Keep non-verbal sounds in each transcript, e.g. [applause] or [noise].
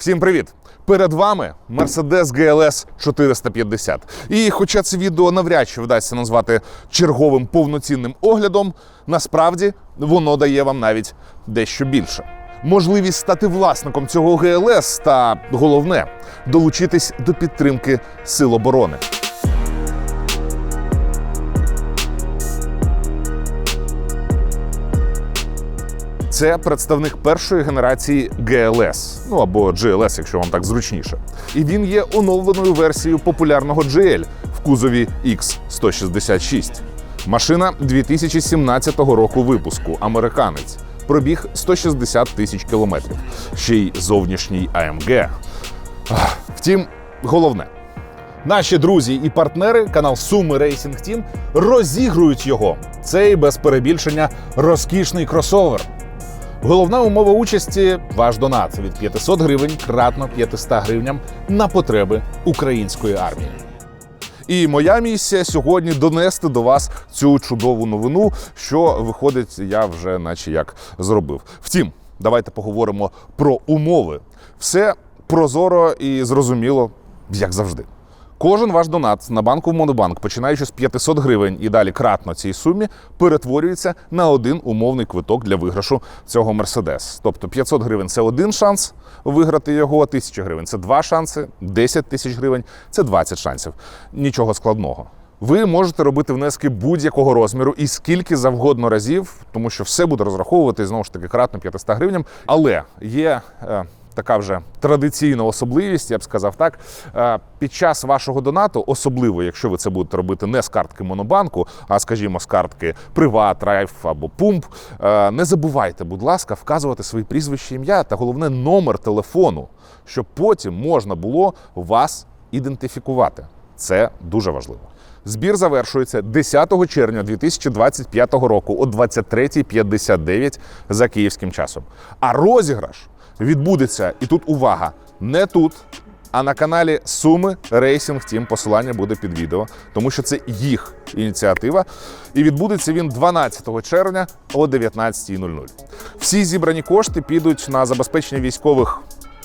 Всім привіт! Перед вами Mercedes GLS 450. І хоча це відео навряд чи вдасться назвати черговим повноцінним оглядом, насправді воно дає вам навіть дещо більше. Можливість стати власником цього GLS та головне долучитись до підтримки Сил оборони. Це представник першої генерації GLS, ну або GLS, якщо вам так зручніше. І він є оновленою версією популярного GL в кузові X166. Машина 2017 року випуску, американець. Пробіг 160 тисяч кілометрів. Ще й зовнішній AMG. Втім, головне. Наші друзі і партнери, канал Суми Racing Team, розігрують його. Цей без перебільшення розкішний кросовер. Головна умова участі ваш донат від 500 гривень кратно 500 гривням на потреби української армії. І моя місія сьогодні донести до вас цю чудову новину, що виходить, я вже наче як зробив. Втім, давайте поговоримо про умови. Все прозоро і зрозуміло, як завжди. Кожен ваш донат на банку в Монобанк, починаючи з 500 гривень і далі кратно цій сумі, перетворюється на один умовний квиток для виграшу цього Мерседес. Тобто 500 гривень це один шанс виграти його, 1000 гривень це два шанси, 10 тисяч гривень це 20 шансів. Нічого складного. Ви можете робити внески будь-якого розміру і скільки завгодно разів, тому що все буде розраховувати знову ж таки кратно 500 гривням. Але є. Така вже традиційна особливість, я б сказав так. Е, Під час вашого донату, особливо якщо ви це будете робити не з картки Монобанку, а скажімо, з картки Приват, Райф або Пумп, е, не забувайте, будь ласка, вказувати свої прізвища, ім'я та головне номер телефону, щоб потім можна було вас ідентифікувати. Це дуже важливо. Збір завершується 10 червня 2025 року о 23.59 за київським часом. А розіграш відбудеться і тут увага, не тут, а на каналі Суми Racing Team. Посилання буде під відео, тому що це їх ініціатива. І відбудеться він 12 червня о 19.00. Всі зібрані кошти підуть на забезпечення військових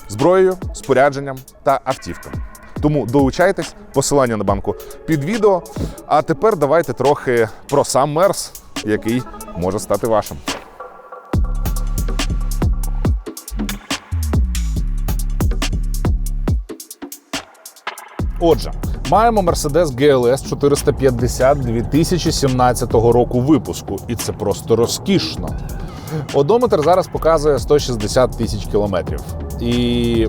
зброєю, спорядженням та автівками. Тому долучайтесь, посилання на банку під відео. А тепер давайте трохи про сам мерс, який може стати вашим. Отже, маємо Mercedes GLS 450 2017 року випуску, і це просто розкішно. Одометр зараз показує 160 тисяч кілометрів. І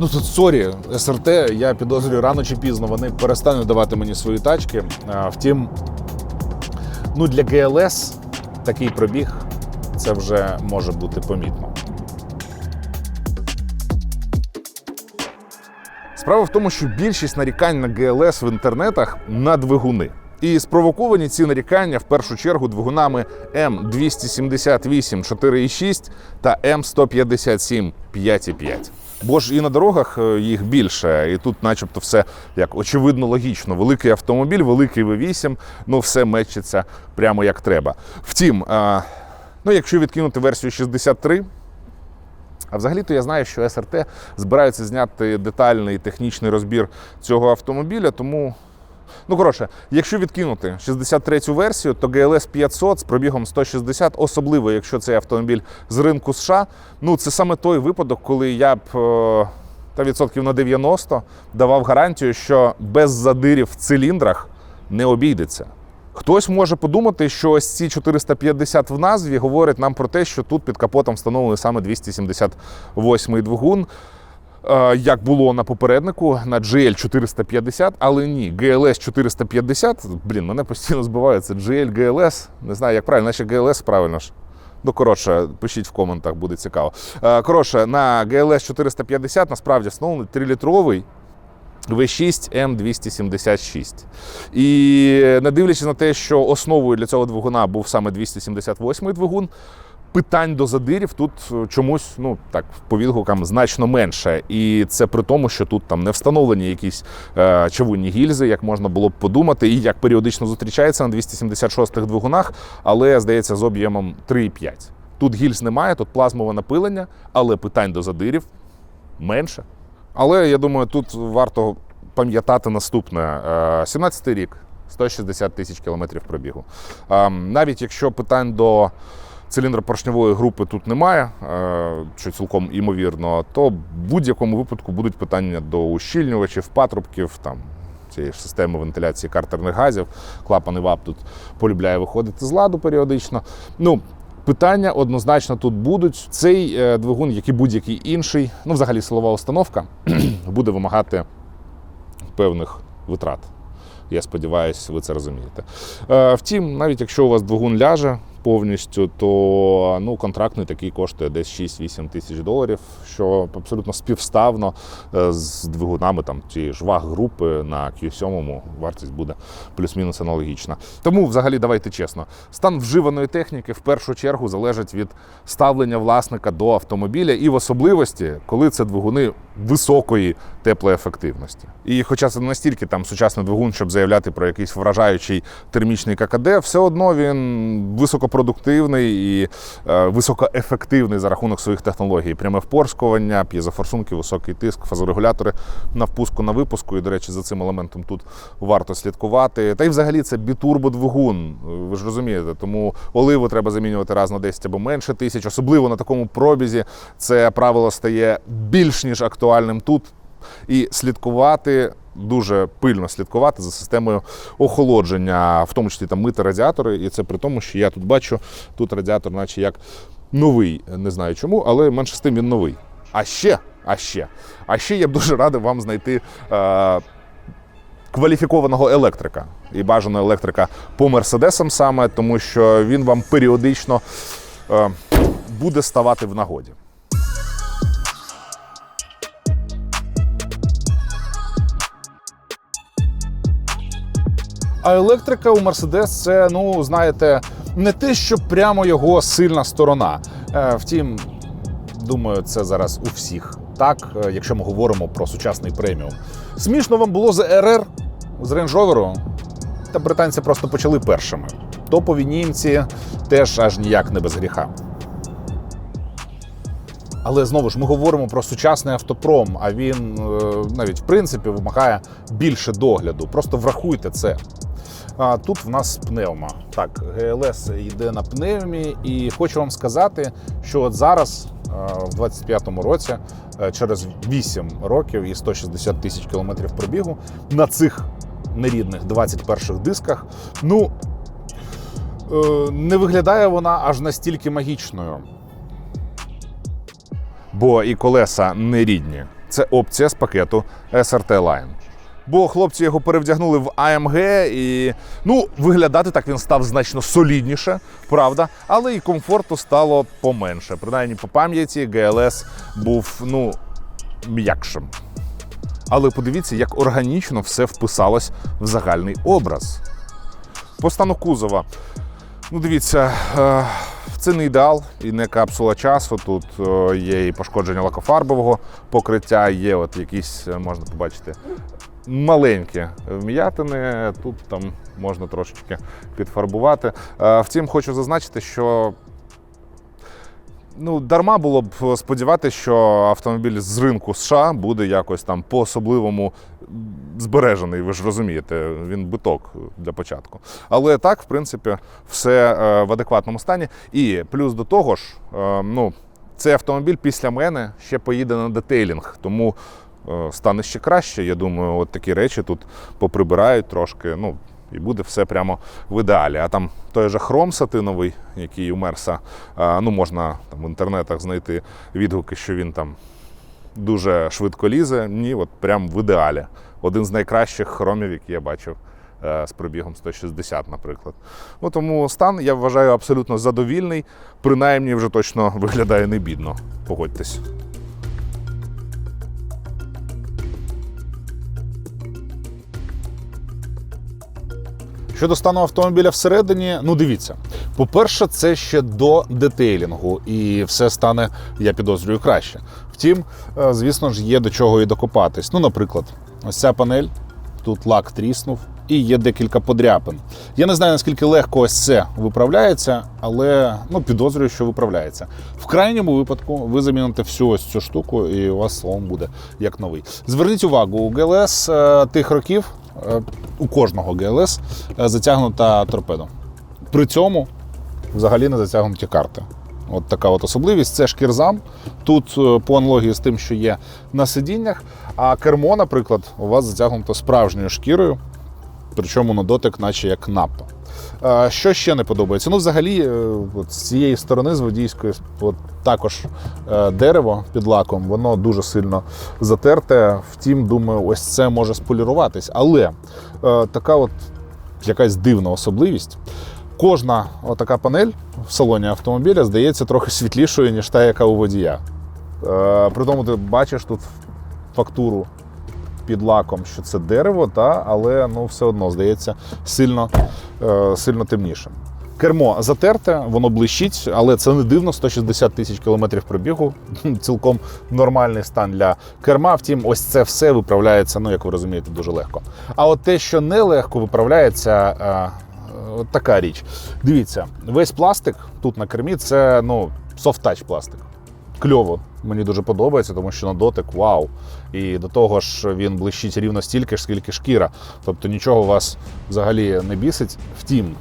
Ну тут сорі, СРТ, я підозрюю, рано чи пізно вони перестануть давати мені свої тачки. Втім, ну для ГЛС такий пробіг це вже може бути помітно. Справа в тому, що більшість нарікань на ГЛС в інтернетах на двигуни. І спровоковані ці нарікання в першу чергу двигунами М278 4,6 та М157 5,5. Бо ж і на дорогах е, їх більше, і тут, начебто, все як очевидно логічно. Великий автомобіль, великий V8, ну все мечиться прямо як треба. Втім, ну якщо відкинути версію 63, а взагалі-то я знаю, що СРТ збираються зняти детальний технічний розбір цього автомобіля, тому. Ну, коротше, якщо відкинути 63-ю версію, то GLS 500 з пробігом 160, особливо якщо цей автомобіль з ринку США, ну це саме той випадок, коли я б е, та відсотків на 90 давав гарантію, що без задирів в циліндрах не обійдеться. Хтось може подумати, що ось ці 450 в назві говорять нам про те, що тут під капотом встановлений саме 278-й двигун, е, як було на попереднику на GL 450, але ні, GLS 450, блін, мене постійно збиває, це GL GLS, не знаю, як правильно, наче GLS правильно ж. Ну, коротше, пишіть в коментах, буде цікаво. Е, Коротше, на GLS 450 насправді встановлений 3-літровий V6 M276. І не дивлячись на те, що основою для цього двигуна був саме 278-й двигун, питань до задирів тут е, чомусь, ну так, по відгукам значно менше. І це при тому, що тут там не встановлені якісь е, чавунні гільзи, як можна було б подумати, і як періодично зустрічається на 276-х двигунах, але здається, з об'ємом 3,5. Тут гільз немає, тут плазмове напилення, але питань до задирів менше. Але я думаю, тут варто пам'ятати наступне: Е, 17-й рік, 160 тисяч кілометрів пробігу. Е, Навіть якщо питань до циліндропоршньової групи тут немає, е, що цілком імовірно, то в будь-якому випадку будуть питання до ущільнювачів, патрубків, там, цієї ж системи вентиляції картерних газів. Клапаний ВАП тут полюбляє виходити з ладу періодично. Ну, Питання однозначно тут будуть. Цей е, двигун, як і будь-який інший, ну взагалі силова установка, [clears throat] буде вимагати певних витрат. Я сподіваюся, ви це розумієте. Е, Втім, навіть якщо у вас двигун ляже повністю, то ну, контрактний такий коштує десь 6-8 тисяч доларів, що абсолютно співставно е, з двигунами там, тієї ж ваг групи на Q7 вартість буде плюс-мінус аналогічна. Тому, взагалі, давайте чесно, стан вживаної техніки в першу чергу залежить від ставлення власника до автомобіля і в особливості, коли це двигуни високої теплоефективності. І хоча це настільки там сучасний двигун, щоб заявляти про якийсь вражаючий термічний ККД, все одно він високопродуктивний і е, високоефективний за рахунок своїх технологій. Пряме впорскування, п'єзофорсунки, високий тиск, фазорегулятори на впуску на випуску. І, до речі, за цим елементом тут варто слідкувати. Та й взагалі це бітурбодвигун, ви ж розумієте. Тому оливу треба замінювати раз на 10 або менше тисяч. Особливо на такому пробізі це правило стає більш ніж актуальним тут. І слідкувати, дуже пильно слідкувати за системою охолодження, в тому числі там мити радіатори. І це при тому, що я тут бачу, тут радіатор, наче як новий, не знаю чому, але менше з тим він новий. А ще, а ще, а ще я б дуже радий вам знайти. Е- Кваліфікованого електрика і бажаного електрика по мерседесам саме, тому що він вам періодично е, буде ставати в нагоді. А електрика у Мерседес це, ну знаєте, не те, що прямо його сильна сторона. Е, Втім, думаю, це зараз у всіх. Так, е, якщо ми говоримо про сучасний преміум. Смішно вам було з РР, з Range? Та британці просто почали першими. Топові німці теж аж ніяк не без гріха. Але знову ж ми говоримо про сучасний автопром, а він е, навіть в принципі вимагає більше догляду. Просто врахуйте це. А тут в нас пневма. Так, ГЛС йде на пневмі, і хочу вам сказати, що от зараз, е, в 25-му році, е, через 8 років і 160 тисяч кілометрів пробігу, на цих нерідних 21-х дисках, ну е, не виглядає вона аж настільки магічною. Бо і колеса не рідні. Це опція з пакету SRT Line. Бо хлопці його перевдягнули в AMG і ну, виглядати так він став значно солідніше, правда, але і комфорту стало поменше. Принаймні по пам'яті GLS був ну, м'якшим. Але подивіться, як органічно все вписалось в загальний образ. По стану кузова. Ну, дивіться, е, це не ідеал і не капсула часу. Тут е, є і пошкодження лакофарбового покриття, є от якісь, е, можна побачити, маленькі вм'ятини. Тут там можна трошечки підфарбувати. Е, Втім, хочу зазначити, що Ну, дарма було б сподіватися, що автомобіль з ринку США буде якось там по-особливому збережений, ви ж розумієте, він биток для початку. Але так, в принципі, все е, в адекватному стані. І плюс до того ж, е, ну, цей автомобіль після мене ще поїде на детейлінг, тому стане ще краще. Я думаю, от такі речі тут поприбирають трошки. Ну, і буде все прямо в ідеалі. А там той же хром сатиновий, який у Мерса, ну можна там в інтернетах знайти відгуки, що він там дуже швидко лізе. Ні, от прям в ідеалі. Один з найкращих хромів, які я бачив е, з пробігом 160, наприклад. Ну тому стан я вважаю абсолютно задовільний, принаймні вже точно виглядає не бідно. Погодьтесь. Щодо стану автомобіля всередині, ну дивіться. По-перше, це ще до детейлінгу, і все стане, я підозрюю, краще. Втім, е, звісно ж, є до чого і докопатись. Ну, наприклад, ось ця панель, тут лак тріснув. і є декілька подряпин. Я не знаю, наскільки легко ось це виправляється, але ну, підозрюю, що виправляється. В крайньому випадку ви заміните всю ось цю штуку, і у вас салон буде як новий. Зверніть увагу, у ГЛС е, тих років, у кожного ГЛС е, затягнута торпеда. При цьому взагалі не затягнуті карти. От така от особливість. Це шкірзам. Тут е, по аналогії з тим, що є на сидіннях. А кермо, наприклад, у вас затягнуто справжньою шкірою, причому на дотик, наче як напа. Що ще не подобається? Ну, взагалі, е, от з цієї сторони, з водійської, от також е, дерево під лаком, воно дуже сильно затерте. Втім, думаю, ось це може споліруватись. Але е, така от якась дивна особливість. Кожна отака панель в салоні автомобіля здається трохи світлішою, ніж та, яка у водія. При тому ти бачиш тут фактуру під лаком, що це дерево, та, але ну, все одно здається сильно, е, сильно темнішим. Кермо затерте, воно блищить, але це не дивно. 160 тисяч кілометрів пробігу. Цілком нормальний стан для керма. Втім, ось це все виправляється, ну як ви розумієте, дуже легко. А от те, що нелегко виправляється, е, от така річ. Дивіться, весь пластик тут на кермі це ну, софт-тач пластик. Кльово, мені дуже подобається, тому що на дотик вау. І до того ж він блищить рівно стільки ж, скільки шкіра. Тобто нічого вас взагалі не бісить. Втім,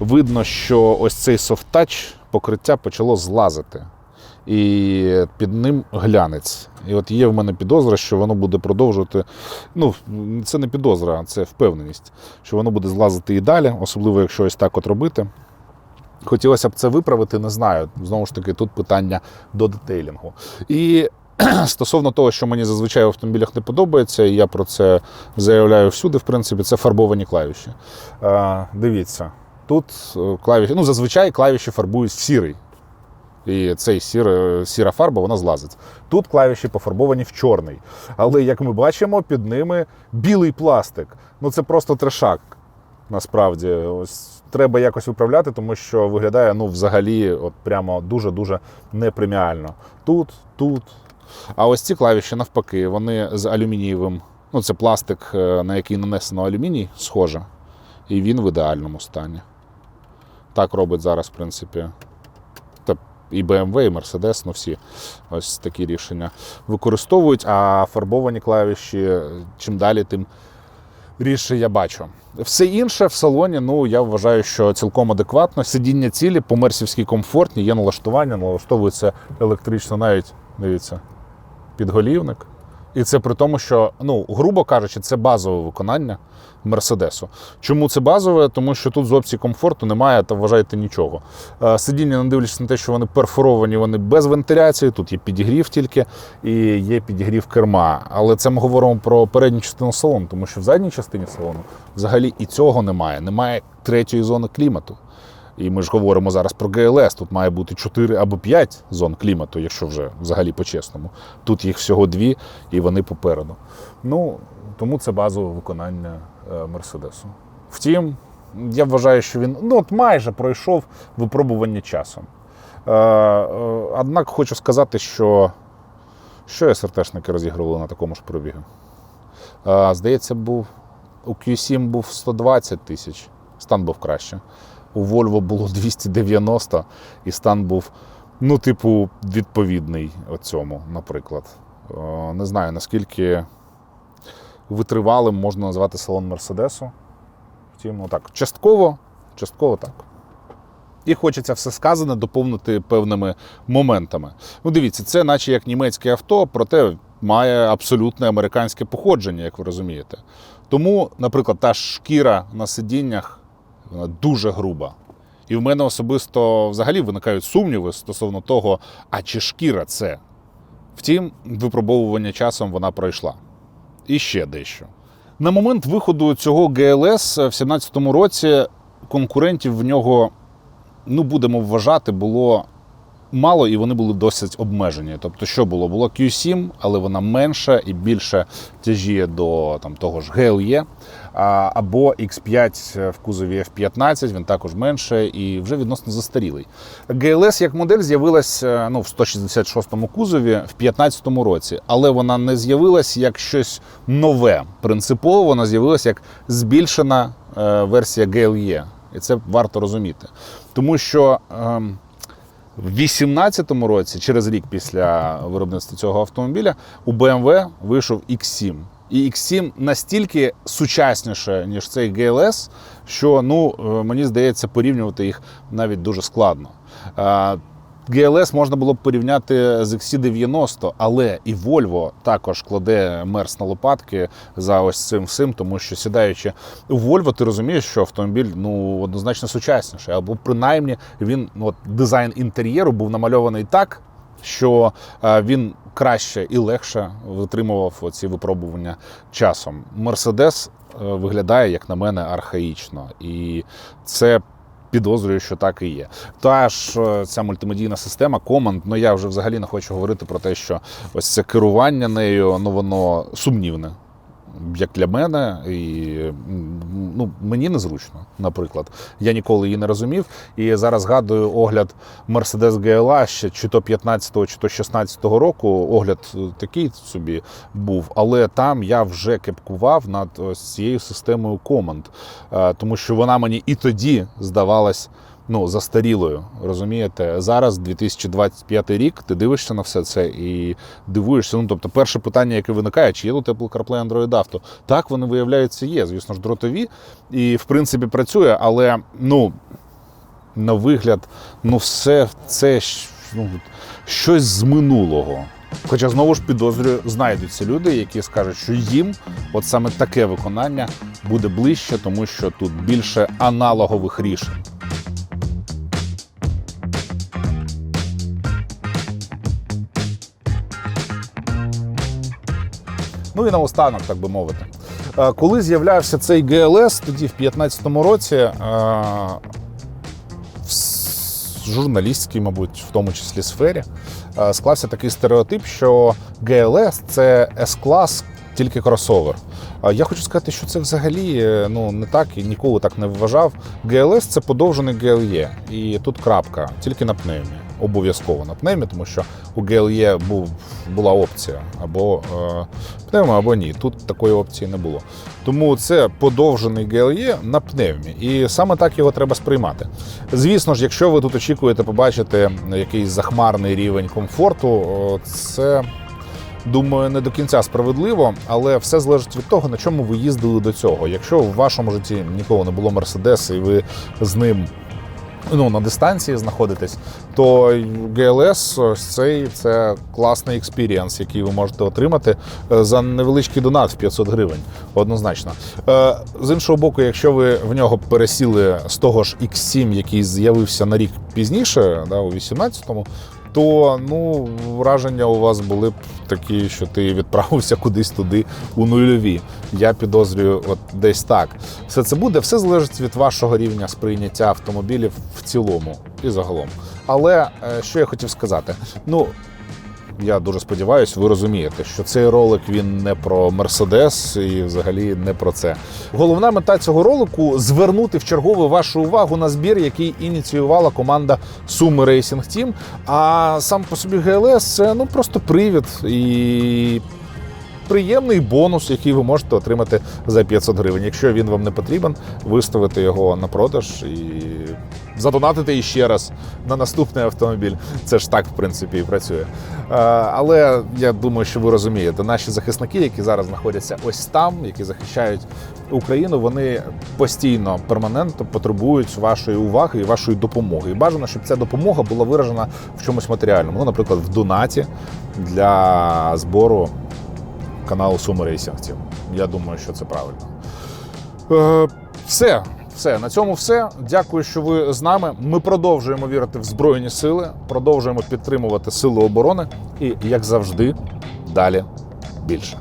видно, що ось цей софт-тач покриття почало злазити. І під ним глянець. І от є в мене підозра, що воно буде продовжувати. Ну, це не підозра, це впевненість, що воно буде злазити і далі, особливо якщо ось так от робити. Хотілося б це виправити, не знаю. Знову ж таки, тут питання до детейлінгу. І [clears throat] стосовно того, що мені зазвичай в автомобілях не подобається, і я про це заявляю всюди, в принципі, це фарбовані клавіші. Е, дивіться, тут е, клавіші, ну зазвичай клавіші фарбують сірий. І цей сіра, сіра фарба вона злазить. Тут клавіші пофарбовані в чорний. Але як ми бачимо, під ними білий пластик. Ну це просто трешак. Насправді, ось треба якось виправляти, тому що виглядає ну, взагалі, от прямо дуже-дуже непреміально. Тут, тут. А ось ці клавіші навпаки, вони з алюмінієвим. Ну, це пластик, е, на який нанесено алюміній, схоже. І він в ідеальному стані. Так робить зараз, в принципі, і BMW, і Mercedes, ну всі ось такі рішення використовують, а фарбовані клавіші чим далі, тим рідше я бачу. Все інше в салоні, ну я вважаю, що цілком адекватно. Сидіння цілі, по-мерсівськи комфортні, є налаштування, налаштовується електрично навіть, дивіться, підголівник. І це при тому, що, ну, грубо кажучи, це базове виконання Мерседесу. Чому це базове? Тому що тут з опцій комфорту немає та вважайте нічого. Е, Сидіння, не дивлячись на те, що вони перфоровані, вони без вентиляції, тут є підігрів тільки і є підігрів керма. Але це ми говоримо про передню частину салону, тому що в задній частині салону взагалі і цього немає. Немає третьої зони клімату. І ми ж говоримо зараз про ГЛС. Тут має бути 4 або 5 зон клімату, якщо вже взагалі по-чесному. Тут їх всього дві, і вони попереду. Ну, тому це базове виконання е, Мерседесу. Втім, я вважаю, що він ну, от майже пройшов випробування часом. Е, е, однак хочу сказати, що, що СРТшники розігрували на такому ж пробігу. Здається, був у Q7 був 120 тисяч, стан був краще. У Volvo було 290, і стан був, ну, типу, відповідний цьому, наприклад. Е, Не знаю, наскільки витривалим можна назвати салон Мерседесу. Втім, ну так, частково, частково так. І хочеться все сказане доповнити певними моментами. Ну, дивіться, це наче як німецьке авто, проте має абсолютне американське походження, як ви розумієте. Тому, наприклад, та шкіра на сидіннях вона дуже груба. І в мене особисто взагалі виникають сумніви стосовно того, а чи шкіра це. Втім, випробовування часом вона пройшла. І ще дещо. На момент виходу цього ГЛС в 2017 році конкурентів в нього, ну будемо вважати, було мало і вони були досить обмежені. Тобто, що було? Було Q7, але вона менша і більше тяжіє до там, того ж GLE. Або X5 в кузові F15, він також менше і вже відносно застарілий. GLS як модель з'явилась е, ну, в 166-му кузові в 2015 році, але вона не з'явилась як щось нове. Принципово вона з'явилась як збільшена е, версія GLE. І це варто розуміти. Тому що. ем, в 2018 році, через рік після виробництва цього автомобіля, у BMW вийшов X7. І X7 настільки сучасніше, ніж цей GLS, що ну, е, мені здається, порівнювати їх навіть дуже складно. Е, GLS можна було б порівняти з XC90, але і Volvo також кладе мерс на лопатки за ось цим всім, тому що сідаючи у Volvo, ти розумієш, що автомобіль ну однозначно сучасніший, або принаймні він ну, от, дизайн інтер'єру був намальований так, що е, він краще і легше витримував ці випробування часом. Мерседес виглядає, як на мене, архаїчно, і це. Підозрюю, що так і є. Та ж е, ця мультимедійна система команд. ну я вже взагалі не хочу говорити про те, що ось це керування нею, ну воно сумнівне. Як для мене, і ну, мені незручно, наприклад. Я ніколи її не розумів. І зараз згадую огляд Mercedes GLA ще чи то 15-го, чи то 16-го року. Огляд е, такий собі був, але там я вже кепкував над ось цією системою Command, Е, тому що вона мені і тоді здавалась ну, застарілою. Розумієте, зараз 2025 рік, ти дивишся на все це і дивуєшся. Ну, тобто, перше питання, яке виникає, чи є тут Apple CarPlay Android Auto? Так, вони виявляються, є. Звісно ж, дротові, і в принципі працює, але ну. На вигляд, ну все це ну, щось з минулого. Хоча знову ж підозрюю, знайдуться люди, які скажуть, що їм от саме таке виконання буде ближче, тому що тут більше аналогових рішень. Ну і наостанок, так би мовити. Е, Коли з'являвся цей GLS, тоді в 2015 році е, в журналістській, мабуть, в тому числі сфері, е, склався такий стереотип, що GLS це S-клас, тільки кросовер. Я хочу сказати, що це взагалі ну не так і ніколи так не вважав. GLS це подовжений GLE, і тут крапка, тільки на пневмі. Обов'язково на пневмі, тому що у GLE був, була опція або е, пневма, або ні. Тут такої опції не було. Тому це подовжений GLE на пневмі, і саме так його треба сприймати. Звісно ж, якщо ви тут очікуєте побачити якийсь захмарний рівень комфорту, це думаю, не до кінця справедливо, але все залежить від того, на чому ви їздили до цього. Якщо в вашому житті ніколи не було Мерседеса, і ви з ним ну, на дистанції знаходитесь, то GLS ось цей це класний експірієнс, який ви можете отримати е, за невеличкий донат в 500 гривень. Однозначно. Е, З іншого боку, якщо ви в нього пересіли з того ж X7, який з'явився на рік пізніше, да, у 18-му, то ну, враження у вас були б такі, що ти відправився кудись туди у нульові. Я підозрюю, от десь так. Все це буде, все залежить від вашого рівня сприйняття автомобілів в цілому і загалом. Але е, що я хотів сказати? Ну, я дуже сподіваюся, ви розумієте, що цей ролик він не про Мерседес і взагалі не про це. Головна мета цього ролику звернути в чергову вашу увагу на збір, який ініціювала команда Суми Racing Team. А сам по собі ГЛС це ну просто привід і. Приємний бонус, який ви можете отримати за 500 гривень. Якщо він вам не потрібен, виставити його на продаж і задонатити іще раз на наступний автомобіль. Це ж так, в принципі, і працює. Але я думаю, що ви розумієте, наші захисники, які зараз знаходяться ось там, які захищають Україну, вони постійно перманентно потребують вашої уваги і вашої допомоги. І бажано, щоб ця допомога була виражена в чомусь матеріальному. Ну, наприклад, в донаті для збору каналу Суми Рейсінг Тім. Я думаю, що це правильно. Е, все. Все, на цьому все. Дякую, що ви з нами. Ми продовжуємо вірити в Збройні сили, продовжуємо підтримувати сили оборони і, як завжди, далі більше.